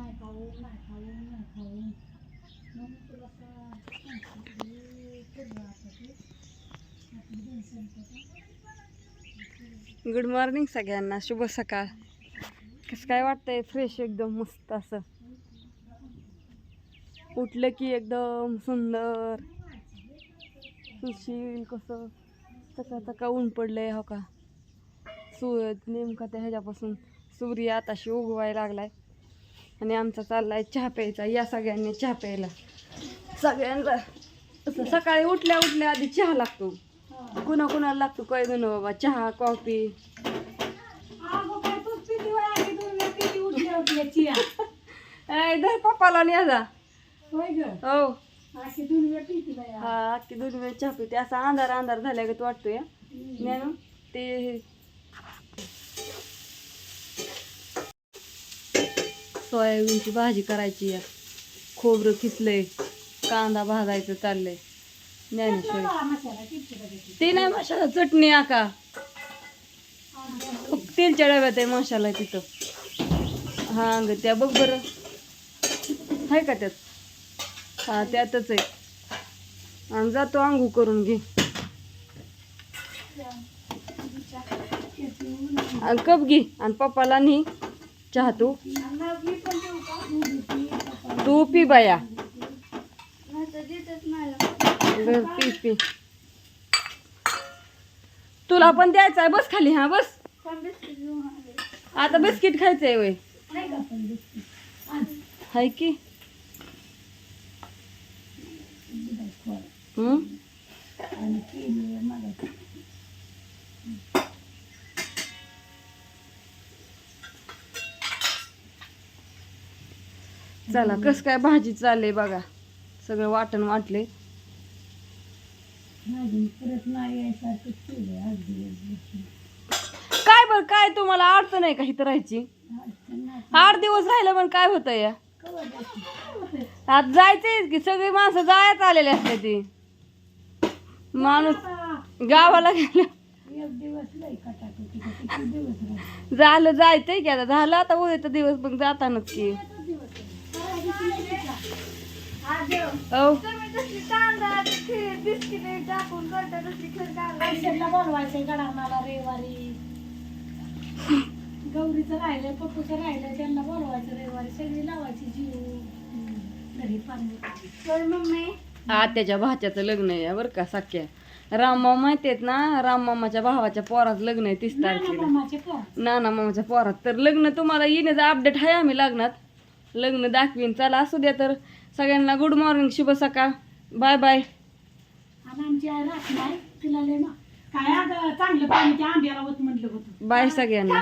नाही खाऊ नाही खाऊ नाही खाऊ मग तुला गुड मॉर्निंग सगळ्यांना शुभ सकाळ. कसं काय वाटतंय? फ्रेश एकदम मस्त असं. उठलं की एकदम सुंदर. सुशील कसं? तका तका ऊन पडलंय हो का? सूर नेमका त्या ह्याच्यापासून सूर्य आताशी उगवायला लागलाय. आणि आमचा चाललाय चहा प्यायचा या सगळ्यांनी चहा प्यायला. सगळ्यांना सकाळी उठल्या उठल्या आधी चहा लागतो. कुणा कुणाला लागतो काय जण बाबा चहा कॉफी. दोन धर पप्पाला न्या जा हो. दोन हा अख्खी दोन वेळ चहा पिते. असा अंधार अंधार झाल्यागत वाटतोय. ज्ञानू ते सोयाबीनची भाजी करायची आहे. खोबरं खिचलंय कांदा भाजायचं चाललंय. ज्ञानेश्वरी. ते नाही मसाला चटणी आका. तेलच्या डब्यात आहे मसाला तिथं. हा अंग त्या बघ बरं. आहे का त्यात? हा त्यातच आहे. आणि जातो आंघू करून घे. कप घे आणि पप्पाला नी चहा तू. तू पी बाया. बर पी पी. तुला पण द्यायचं आहे बस खाली हा बस. आता बिस्किट खायचंय वय. हाय की. हम्म? चला कस काय भाजी चालले बघा. सगळं वाटण वाटले आज काय बर काय तुम्हाला अडचण आहे का इथं राहायची? आठ दिवस राहिलं पण काय होतं या? आता जायचंय की सगळी माणसं जायच आलेली असते ती. माणूस गावाला गेलं. झालं जायचंय की आता. झालं आता उद्याचा दिवस पण जातानाच की. पैशाला बोलवायचंय गडांनाला रविवारी. गौरीचं राहिलं पप्पूचं राहिलं त्यांना बोलवायचं रविवारी. सगळी लावायची जीव. घरी पाणी आत्याच्या भाच्याचं लग्न आहे बरं का सख्या. राममामा माहिती आहेत ना राममामाच्या भावाच्या पोराचं लग्न आहे तीस तारखेला. मामाचे पोर नाना मामाच्या पोरात तर लग्न तुम्हाला येण्याचं अपडेट आहे आम्ही लग्नात. लग्न दाखवीन. चला असू द्या तर. सगळ्यांना गुड मॉर्निंग शुभ सकाळ. बाय बाय आणि आमची आई राहत नाही तिला लय काय अगं चांगलं पाणी त्या आंब्याला होत म्हटलं होतं. बाय सगळ्यांना.